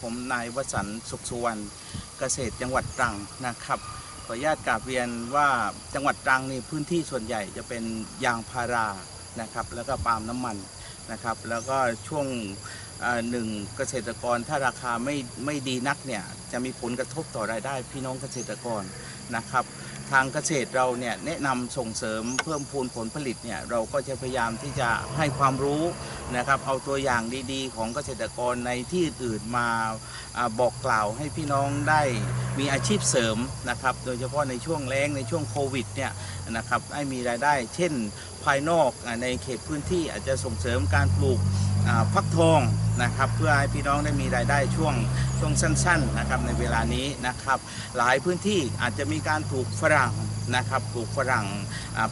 ผมนายวสันสุขสุวรรณเกษตรจังหวัดตรังนะครับขออนุญาตกราบเรียนว่าจังหวัดตรังนี่พื้นที่ส่วนใหญ่จะเป็นยางพารานะครับแล้วก็ปาล์มน้ำมันนะครับ แล้วก็ช่วงหนึ่งเกษตรกรถ้าราคาไม่ไม่ดีนักเนี่ยจะมีผลกระทบต่อรายได้พี่น้องเกษตรกรนะครับ ทางเกษตรเราเนี่ยแนะนำส่งเสริมเพิ่มพูนผลผลิตเนี่ยเราก็จะพยายามที่จะให้ความรู้นะครับเอาตัวอย่างดีๆ ของเกษตรกรในที่อื่นๆมาอาบอกกล่าวให้พี่น้องได้มีอาชีพเสริมนะครับโดยเฉพาะในช่วงแล้งในช่วงโควิดเนี่ยนะครับให้มีรายได้ เช่น ภายนอกในเขตพื้นที่อาจจะส่งเสริมการปลูกฟักทองนะครับ เพื่อให้พี่น้องได้มีรายได้ช่วงช่วงสั้นๆนะครับในเวลานี้นะครับ หลายพื้นที่อาจจะมีการปลูกฝรั่งนะครับปลูกฝรั่ง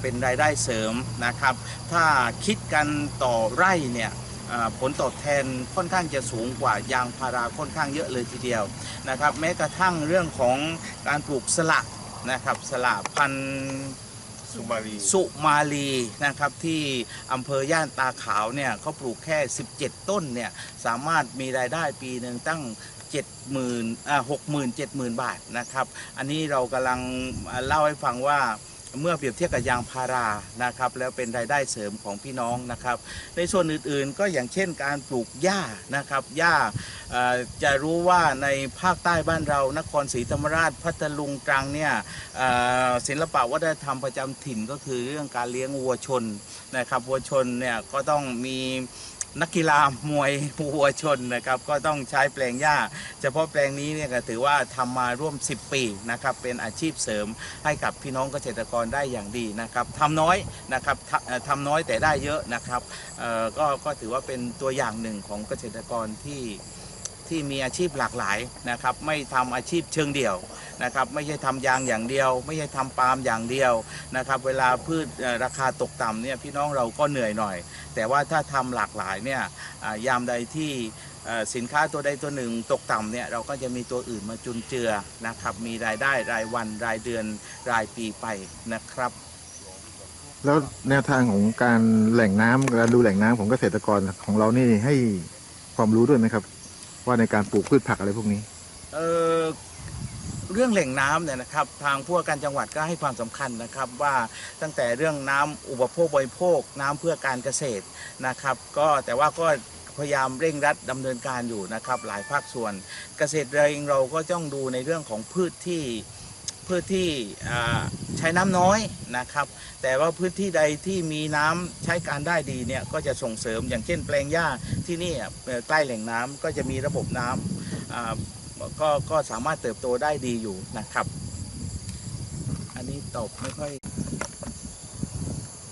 เป็นรายได้เสริมนะครับ ถ้าคิดกันต่อไร่เนี่ยผลตอบแทนค่อนข้างจะสูงกว่ายางพาราค่อนข้างเยอะเลยทีเดียวนะครับ แม้กระทั่งเรื่องของการปลูกสละนะครับสละพันธุ์ สุมาลีสุมาลีนะครับที่อำเภอย่านตาขาวเนี่ยเขาปลูกแค่ 17 ต้นเนี่ยสามารถมีรายได้ปีหนึ่งตั้ง70,000อ่า60,000 70,000 บาทนะครับ อันนี้เรากำลังเล่าให้ฟังว่า เมื่อเปรียบเทียบกับยางพารานะครับแล้วเป็นรายได้เสริมของพี่น้องนะครับ ในส่วนอื่นๆก็อย่างเช่นการปลูกหญ้านะครับหญ้าจะรู้ว่าในภาคใต้บ้านเรานครศรีธรรมราชพัทลุงตรังเนี่ยศิลปะวัฒนธรรมประจำถิ่นก็คือเรื่องการเลี้ยงวัวชนนะครับวัวชนเนี่ยก็ต้องมี นักกีฬามวยวัวชนนะครับก็ต้องใช้แปลงหญ้า เฉพาะแปลงนี้เนี่ยก็ถือว่าทำมาร่วม 10 ปีนะครับเป็นอาชีพเสริมให้กับพี่น้องเกษตรกรได้อย่างดีนะครับทำน้อยนะครับทำน้อยแต่ได้เยอะนะครับก็ก็ถือว่าเป็นตัวอย่างหนึ่งของเกษตรกรที่ ที่มีอาชีพหลากหลายนะครับ ไม่ทำอาชีพเชิงเดี่ยวนะครับ ไม่ใช่ทำยางอย่างเดียว ไม่ใช่ทำปาล์มอย่างเดียวนะครับ เวลาพืชราคาตกต่ำเนี่ยพี่น้องเราก็เหนื่อยหน่อย แต่ว่าถ้าทำหลากหลายเนี่ยยามใดที่สินค้าตัวใดตัวหนึ่งตกต่ำเนี่ยเราก็จะมีตัวอื่นมาจุนเจือนะครับ มีรายได้รายวันรายเดือนรายปีไปนะครับ แล้วแนวทางของการแหล่งน้ำการดูแหล่งน้ำของเกษตรกรของเรานี่ให้ความรู้ด้วยไหมครับ ว่าในการปลูกพืชผักอะไรพวกนี้ เออเรื่องแหล่งน้ำเนี่ยนะครับทางผู้ว่าการจังหวัดก็ให้ความสำคัญนะครับว่าตั้งแต่เรื่องน้ำอุปโภคบริโภค น้ำเพื่อการเกษตรนะครับ ก็แต่ว่าก็พยายามเร่งรัดดำเนินการอยู่นะครับ หลายภาคส่วนเกษตรเองเราก็ต้องดูในเรื่องของพืชที่ พืชที่ใช้น้ำน้อยนะครับ แต่ว่าพื้นที่ใดที่มีน้ำใช้การได้ดีเนี่ยก็จะส่งเสริมอย่างเช่น แปลงหญ้าที่นี่ใกล้แหล่งน้ำก็จะมีระบบน้ำอ่าก็ก็สามารถเติบโตได้ดีอยู่นะครับ อันนี้ตอบไม่ค่อย